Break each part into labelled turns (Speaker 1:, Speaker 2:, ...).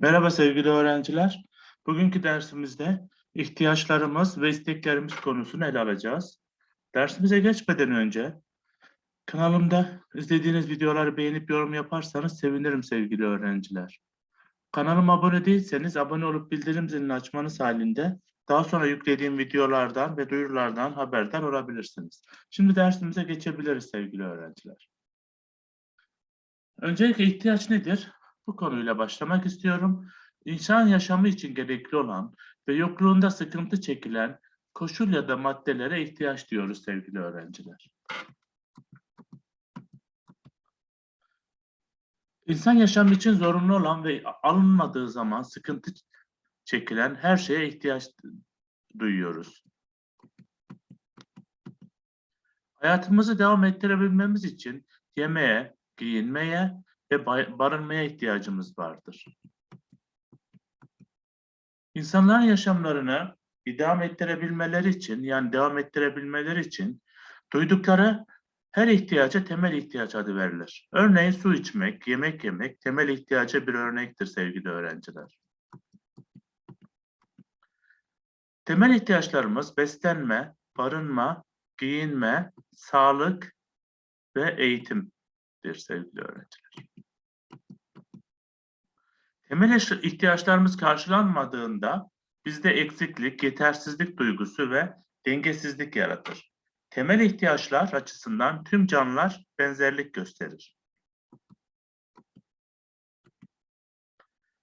Speaker 1: Merhaba sevgili öğrenciler. Bugünkü dersimizde ihtiyaçlarımız ve isteklerimiz konusunu ele alacağız. Dersimize geçmeden önce kanalımda izlediğiniz videoları beğenip yorum yaparsanız sevinirim sevgili öğrenciler. Kanalıma abone değilseniz abone olup bildirim zilini açmanız halinde daha sonra yüklediğim videolardan ve duyurulardan haberdar olabilirsiniz. Şimdi dersimize geçebiliriz sevgili öğrenciler. Öncelikle ihtiyaç nedir? Bu konuyla başlamak istiyorum. İnsan yaşamı için gerekli olan ve yokluğunda sıkıntı çekilen koşul ya da maddelere ihtiyaç diyoruz sevgili öğrenciler. İnsan yaşamı için zorunlu olan ve alınmadığı zaman sıkıntı çekilen her şeye ihtiyaç duyuyoruz. Hayatımızı devam ettirebilmemiz için yemeğe, giyinmeye ve barınmaya ihtiyacımız vardır. İnsanların yaşamlarını devam ettirebilmeleri için, yani devam ettirebilmeleri için duydukları her ihtiyaca temel ihtiyaç adı verilir. Örneğin su içmek, yemek yemek temel ihtiyaca bir örnektir sevgili öğrenciler. Temel ihtiyaçlarımız beslenme, barınma, giyinme, sağlık ve eğitimdir sevgili öğrenciler. Temel ihtiyaçlarımız karşılanmadığında bizde eksiklik, yetersizlik duygusu ve dengesizlik yaratır. Temel ihtiyaçlar açısından tüm canlılar benzerlik gösterir.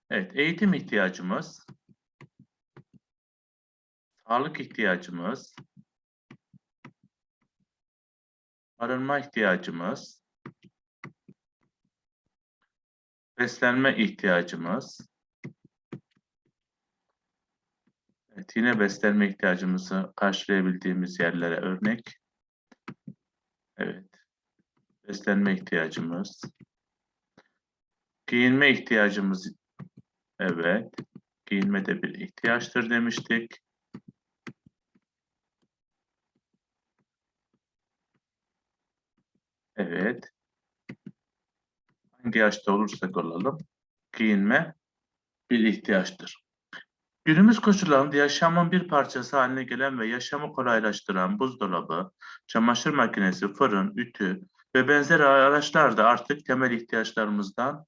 Speaker 1: Evet, eğitim ihtiyacımız, sağlık ihtiyacımız, barınma ihtiyacımız, beslenme ihtiyacımız, evet, yine beslenme ihtiyacımızı karşılayabildiğimiz yerlere örnek, evet, beslenme ihtiyacımız, giyinme ihtiyacımız, evet, giyinme de bir ihtiyaçtır demiştik. Evet. Hangi yaşta olursak olalım, giyinme bir ihtiyaçtır. Günümüz koşullarında yaşamın bir parçası haline gelen ve yaşamı kolaylaştıran buzdolabı, çamaşır makinesi, fırın, ütü ve benzeri araçlar da artık temel ihtiyaçlarımızdan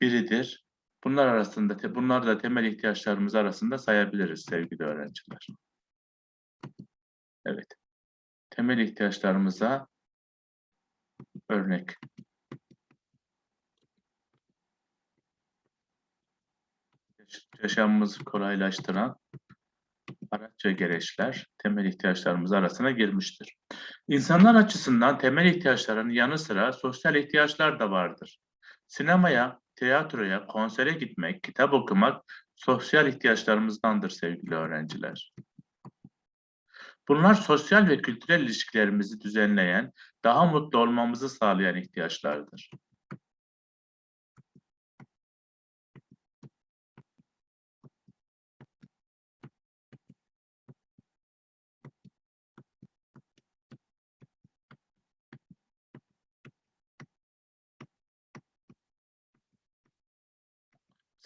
Speaker 1: biridir. Bunlar arasında, bunlar da temel ihtiyaçlarımız arasında sayabiliriz sevgili öğrenciler. Evet. Temel ihtiyaçlarımıza örnek. Yaşamımızı kolaylaştıran araç ve gereçler temel ihtiyaçlarımız arasına girmiştir. İnsanlar açısından temel ihtiyaçların yanı sıra sosyal ihtiyaçlar da vardır. Sinemaya, tiyatroya, konsere gitmek, kitap okumak sosyal ihtiyaçlarımızdandır sevgili öğrenciler. Bunlar sosyal ve kültürel ilişkilerimizi düzenleyen, daha mutlu olmamızı sağlayan ihtiyaçlardır.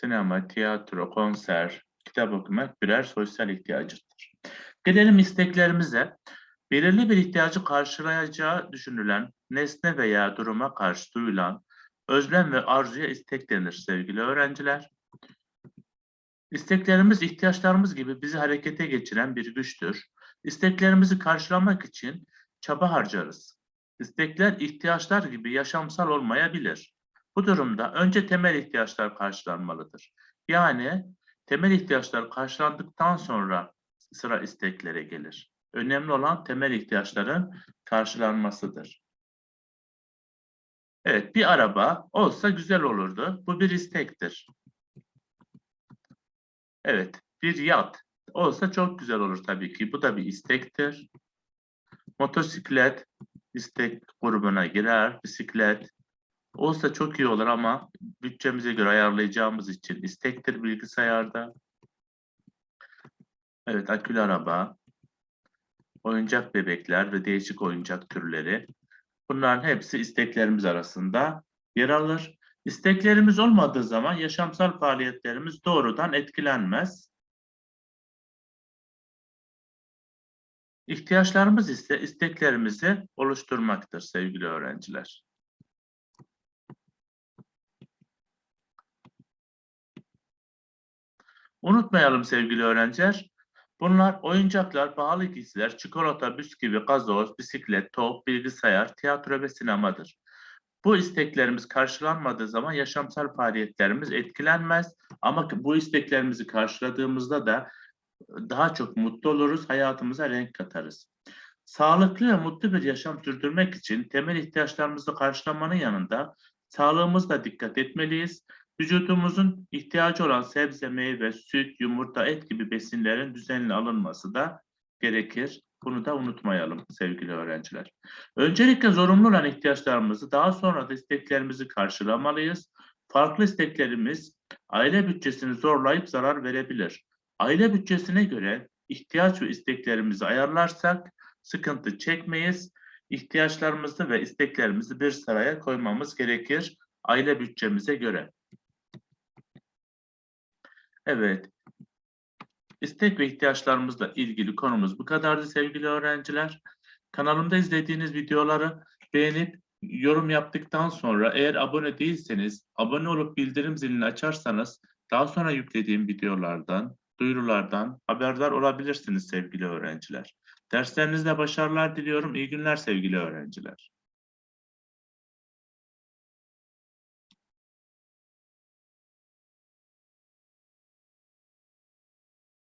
Speaker 1: Sinema, tiyatro, konser, kitap okumak birer sosyal ihtiyacıdır. Gelelim isteklerimize. Belirli bir ihtiyacı karşılayacağı düşünülen nesne veya duruma karşı duyulan özlem ve arzuya istek denir sevgili öğrenciler. İsteklerimiz ihtiyaçlarımız gibi bizi harekete geçiren bir güçtür. İsteklerimizi karşılamak için çaba harcarız. İstekler ihtiyaçlar gibi yaşamsal olmayabilir. Bu durumda önce temel ihtiyaçlar karşılanmalıdır. Yani temel ihtiyaçlar karşılandıktan sonra sıra isteklere gelir. Önemli olan temel ihtiyaçların karşılanmasıdır. Evet, bir araba olsa güzel olurdu. Bu bir istektir. Evet, bir yat olsa çok güzel olur tabii ki. Bu da bir istektir. Motosiklet istek grubuna girer. Bisiklet olsa çok iyi olur ama bütçemize göre ayarlayacağımız için istektir bilgisayarda. Evet, akülü araba, oyuncak bebekler ve değişik oyuncak türleri. Bunların hepsi isteklerimiz arasında yer alır. İsteklerimiz olmadığı zaman yaşamsal faaliyetlerimiz doğrudan etkilenmez. İhtiyaçlarımız ise isteklerimizi oluşturmaktır sevgili öğrenciler. Unutmayalım sevgili öğrenciler. Bunlar oyuncaklar, pahalı giysiler, çikolata, bisküvi, gazoz, bisiklet, top, bilgisayar, tiyatro ve sinemadır. Bu isteklerimiz karşılanmadığı zaman yaşamsal faaliyetlerimiz etkilenmez. Ama bu isteklerimizi karşıladığımızda da daha çok mutlu oluruz, hayatımıza renk katarız. Sağlıklı ve mutlu bir yaşam sürdürmek için temel ihtiyaçlarımızı karşılamanın yanında sağlığımızda dikkat etmeliyiz. Vücudumuzun ihtiyacı olan sebze, meyve, süt, yumurta, et gibi besinlerin düzenli alınması da gerekir. Bunu da unutmayalım sevgili öğrenciler. Öncelikle zorunlu olan ihtiyaçlarımızı daha sonra da isteklerimizi karşılamalıyız. Farklı isteklerimiz aile bütçesini zorlayıp zarar verebilir. Aile bütçesine göre ihtiyaç ve isteklerimizi ayarlarsak sıkıntı çekmeyiz. İhtiyaçlarımızı ve isteklerimizi bir sıraya koymamız gerekir aile bütçemize göre. Evet. İstek ve ihtiyaçlarımızla ilgili konumuz bu kadardı sevgili öğrenciler. Kanalımda izlediğiniz videoları beğenip yorum yaptıktan sonra eğer abone değilseniz abone olup bildirim zilini açarsanız daha sonra yüklediğim videolardan, duyurulardan haberdar olabilirsiniz sevgili öğrenciler. Derslerinizde başarılar diliyorum. İyi günler sevgili öğrenciler.